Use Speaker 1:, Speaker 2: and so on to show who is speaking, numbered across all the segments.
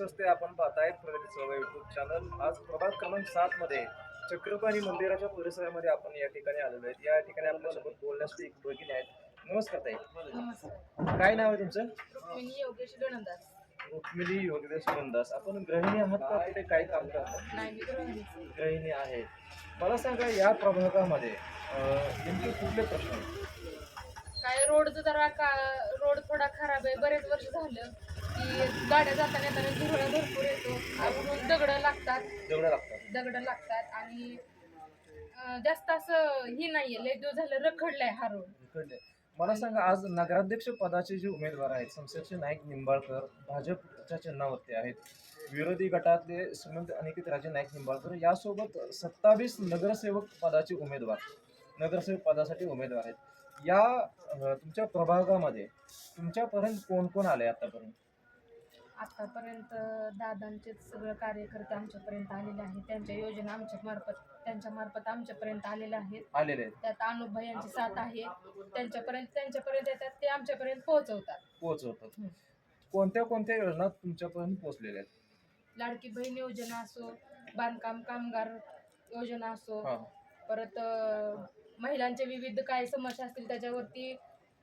Speaker 1: असते आपण पाहताय प्रगती चळवळ युट्यूब चॅनल आज प्रभाग क्रमांक सात मध्ये चक्रपाणी मंदिराच्या परिसरामध्ये आपण या ठिकाणी आलेलो आहेत. या ठिकाणी आपल्यासोबत बोलण्यासाठी एक भगिनी आहेत नमस्कार ताई. काय नाव आहे तुमचं?
Speaker 2: रुक्मिणी योगेश गणदास
Speaker 1: रुक्मिणी योगेश मंदास आपण गृहिणी आहात का? कुठे काय काम
Speaker 2: गृहिणीच.
Speaker 1: गृहिणी आहेत मला सांगा या प्रभागामध्ये नेमके कुठले प्रश्न आहेत?
Speaker 2: काय रोडचं जरा का रोड थोडा खराब आहे. बरेच वर्ष झालं. की गाड्या जाताना येताना धुरळा भरपूर येतो. म्हणून दगडं लागतात.
Speaker 1: दगडं लागतात.
Speaker 2: दगडं लागतात आणि अं, जास्त असं ही नाहीये. लय दिवस झालं रखडलाय हा रोड
Speaker 1: इकडले. मला सांगा आज नगराध्यक्ष पदाचे जे उमेदवार आहेत संसदचे नाईक निंबाळकर भाजपच्या चिन्हावरती आहेत. विरोधी गटातले श्रीमंत अनिकेत राजे नाईक निंबाळकर यासोबत सत्तावीस नगरसेवक पदाचे उमेदवार नगरसेवक पदासाठी उमेदवार आहेत. या अं, तुमच्या प्रभागामध्ये तुमच्यापर्यंत कोण कोण आले आतापर्यंत?
Speaker 2: आतापर्यंत दादांचेच सगळं कार्यकर्ते आमच्यापर्यंत आलेले आहेत. त्यांच्या योजना आमच्या मार्फत त्यांच्या मार्फत आमच्यापर्यंत आलेल्या आहेत.
Speaker 1: आलेले आहेत.
Speaker 2: त्यात अनुभव यांची साथ आहे. त्यांच्यापर्यंत त्यांच्यापर्यंत येतात ते आमच्यापर्यंत पोहोचवतात.
Speaker 1: पोहोचवतात.
Speaker 2: हं.
Speaker 1: कोणत्या कोणत्या योजना तुमच्यापर्यंत पोहोचलेल्या आहेत?
Speaker 2: लाडकी बहीण योजना असो बांधकाम कामगार योजना असो
Speaker 1: हां.
Speaker 2: परत अं, महिलांचे विविध काय समस्या असतील त्याच्यावरती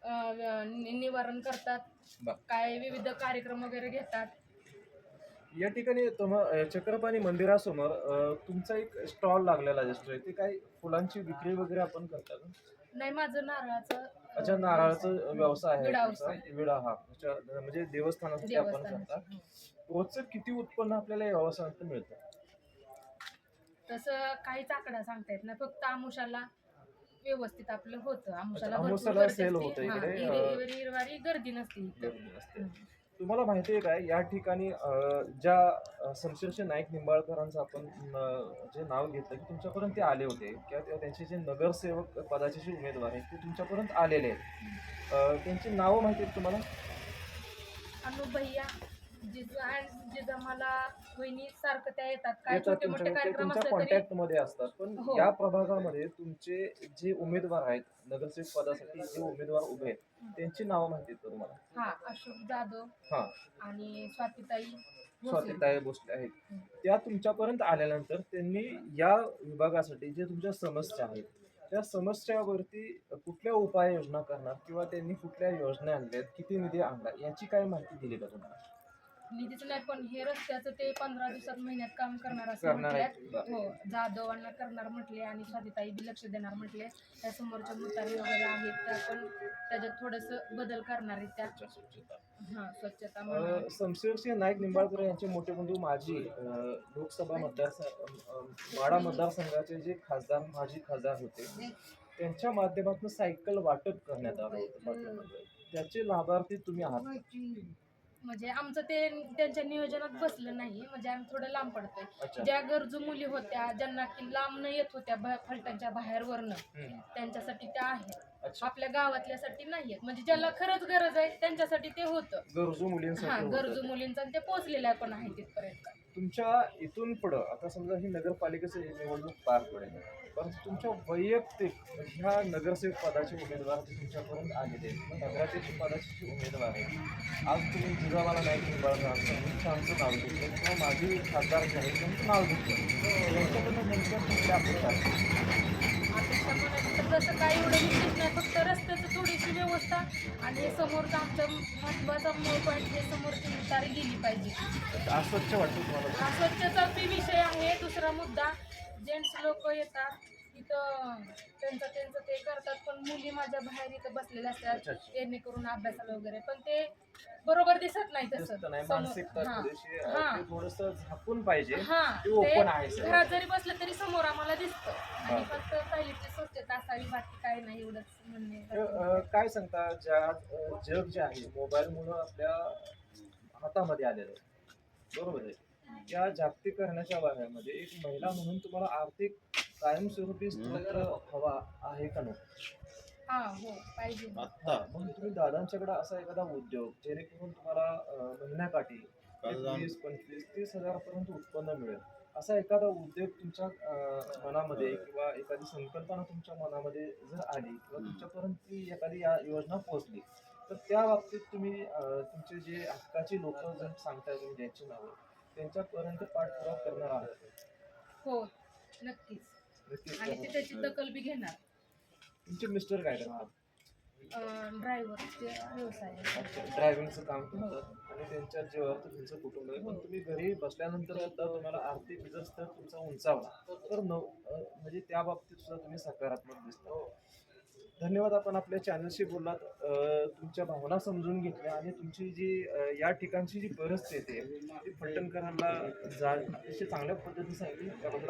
Speaker 2: नि- निवारण करतात.
Speaker 1: बर.
Speaker 2: काय विविध कार्यक्रम वगैरे घेतात.
Speaker 1: या ठिकाणी तुम अ, चक्रपाणी मंदिरासमोर अ, तुमचा एक स्टॉल लागलेला दिसतोय. ते काय फुलांची विक्री वगैरे आपण करता का?
Speaker 2: नाही माझं नारळाचं
Speaker 1: अच्छा नारळाचा व्यवसाय आहे
Speaker 2: विडा
Speaker 1: तुमचा?
Speaker 2: व्यवसाय.
Speaker 1: विडा हा. अच्छा, म्हणजे देवस्थानासाठी आपण करता.
Speaker 2: देवस्थानाचं
Speaker 1: रोजचं किती उत्पन्न आपल्याला या व्यवसायात मिळतं?
Speaker 2: तसं काहीच आकडा सांगता येत नाही. फक्त आमुषाला व्यवस्थित आपलं होतं.
Speaker 1: इकडे, अं,
Speaker 2: इरवारी गर्दी नसते इथं.
Speaker 1: गर्दी असते. तुम्हाला माहिती आहे काय या ठिकाणी अ, ज्या अ, शमशेरशे नाईक निंबाळकरांचं आपण अ, जे नाव घेतलं की तुमच्यापर्यंत ते आले होते किंवा ते- त्यांचे जे नगरसेवक पदाचे जे उमेदवार आहेत ते तुमच्यापर्यंत आलेले आहेत. अ, त्यांची नावं माहिती आहेत तुम्हाला?
Speaker 2: अनु भैया जिजा आणि जिजा मला वहिनी सारखं त्या येतात काय
Speaker 1: येतात
Speaker 2: छोटे मोठे
Speaker 1: तुमच्याकडे ते
Speaker 2: कार्यक्रम
Speaker 1: तुमच्या
Speaker 2: असले तरी
Speaker 1: कॉन्टॅक्टमध्ये असतात पण
Speaker 2: हो.
Speaker 1: या प्रभागामध्ये तुमचे जे उमेदवार आहेत नगरसेवक पदासाठी जे उमेदवार उभे आहेत त्यांची नावं माहिती आहेत का तुम्हाला
Speaker 2: हा अशोक जाधव
Speaker 1: हा
Speaker 2: आणि स्वातीताई भोसले.
Speaker 1: स्वातीताई भोसले आहेत. त्या तुमच्यापर्यंत आल्यानंतर त्यांनी या विभागासाठी जे तुमच्या समस्या आहेत त्या समस्यावरती कुठल्या उपाययोजना करणार किंवा त्यांनी कुठल्या योजना आणल्यात किती निधी आणला याची काय माहिती दिली का तुम्हाला
Speaker 2: निधीच नाही पण हे रस्त्याचं ते पंधरा दिवसात महिन्यात काम करणार असं
Speaker 1: करणार.
Speaker 2: म्हटल्यात हो जाधवांना करणार म्हटले आणि स्वातीताई बी लक्ष देणार म्हटले त्या समोरच्या मुतारी वगैरे आहेत त्या पण त्याच्यात थोडस बदल करणार आहेत त्या
Speaker 1: स्वच्छता.
Speaker 2: हा स्वच्छता म्हणा.
Speaker 1: अ, शमशेरसिंह नाईक निंबाळकर यांचे मोठे बंधू माजी अ, लोकसभा मतदार माडा मतदारसंघाचे जे खासदार माजी खासदार होते त्यांच्या माध्यमातून सायकल वाटप करण्यात आलं होतं. त्याचे लाभार्थी तुम्ही आहात
Speaker 2: म्हणजे आमचं ते त्यांच्या नियोजनात बसलं नाही म्हणजे आम्ही थोडं लांब पडतोय. ज्या गरजू मुली होत्या ज्यांना की लांब न येत होत्या ब- फलटणच्या बाहेरवरनं
Speaker 1: हम्म.
Speaker 2: त्यांच्यासाठी त्या आहेत.
Speaker 1: अच्छा.
Speaker 2: आपल्या गावातल्यासाठी नाही आहेत. म्हणजे ज्याला खरंच गरज आहे त्यांच्यासाठी ते होतं.
Speaker 1: गरजू
Speaker 2: हा
Speaker 1: मुलींसाठी
Speaker 2: गरजू
Speaker 1: होतं.
Speaker 2: मुलींचा आणि ते पोहोचलेल्या पण आहेत तिथपर्यंत.
Speaker 1: तुमच्या इथून पुढं आता समजा ही नगरपालिकेची निवडणूक पार पडेल परंतु तुमच्या वैयक्तिक ह्या नगरसेवक पदाचे उमेदवार तुमच्यापर्यंत आलेले आहेत मग नगराध्यक्ष पदाचे उमेदवार आहेत आज तुम्ही जिजामाला नाईक निंबाळकरांचं अमित नाव घेतलं किंवा माझी खासदार जे आहेत त्यांचं नाव घेतलं. यांच्याकडनं नेमकं कुठल्या अपेक्षा
Speaker 2: तसं काही एवढं विशेष नाही फक्त रस्त्याचं थोडीशी व्यवस्था आणि समोरचं आमचं महत्त्वाचा मूळ पॉईंट हे समोरची उतारी गेली पाहिजे.
Speaker 1: अस्वच्छ वाटतं तुम्हाला?
Speaker 2: स्वच्छता बी विषय आहे. दुसरा मुद्दा जेंट्स लोक येतात. इथं त्यांचं त्यांचं ते करतात पण मुली माझ्या बाहेर इथं बसलेल्या
Speaker 1: अच्छा,
Speaker 2: असतात
Speaker 1: अच्छा.
Speaker 2: येणे करून अभ्यासाला वगैरे पण ते बरोबर दिसत नाही तसं
Speaker 1: नाही
Speaker 2: समोर-
Speaker 1: मानसिकता
Speaker 2: हा.
Speaker 1: थोडीशी
Speaker 2: हा.
Speaker 1: ते थोडंसं झाकून पाहिजे
Speaker 2: हा
Speaker 1: ते open आहे
Speaker 2: ते
Speaker 1: सगळं.
Speaker 2: घरात जरी बसलं तरी समोर आम्हाला दिसतं आणि
Speaker 1: बरं.
Speaker 2: फक्त पहिलीची स्वच्छता असावी बाकी काही नाही एवढंच म्हणणे
Speaker 1: तर, अ, काय सांगता ज्या अ, जग जे आहे मोबाईलमुळं आपल्या हातामध्ये आलेलं आहे बरोबर आहे या जागतिकरणाच्या भागामध्ये एक महिला म्हणून तुम्हाला आर्थिक कायमस्वरूपी स्त्रोत हवा आहे का नको
Speaker 2: हा हो पाहिजे.
Speaker 3: आत्ता.
Speaker 1: मग तुम्ही दादांच्याकडे असा एखादा उद्योग जेणेकरून तुम्हाला अ, महिन्याकाठी वीस पंचवीस तीस हजारापर्यंत उत्पन्न मिळेल. असा एखादा उद्योग तुमच्या अ, मनामध्ये किंवा एखादी संकल्पना तुमच्या मनामध्ये जर आली किंवा तुमच्यापर्यंत ती एखादी या योजना पोहोचली तर त्या बाबतीत तुम्ही अं, तुमचे जे हक्काची लोक जर सांगताय तुम्ही ज्यांची नावं त्यांच्यापर्यंत पाठपुरावा करणार आहात?
Speaker 2: हो नक्कीच. आणि ते. त्याची दखल बी घेणार.
Speaker 1: तुमचे मिस्टर काय करतात
Speaker 2: ड्रायव्हरचे व्यवसाय. आहे.
Speaker 1: ड्रायव्हिंगचं काम करतात. आणि त्यांच्या जीवावरती तुमचं कुटुंब आहे. पण तुम्ही घरी बसल्यानंतर सुद्धा तुम्हाला आर्थिक जर स्तर तुमचा उंचावला तर न अं, म्हणजे त्या बाबतीत सुद्धा तुम्ही सकारात्मक दिसता. धन्यवाद. आपण आपल्या चॅनलशी बोललात. अं, तुमच्या भावना समजून घेतल्या आणि तुमची जी अं, या ठिकाणची जी परिस्थिती आहे ती फलटणकरांना जा अतिशय चांगल्या पद्धतीने सांगितली. त्याबद्दल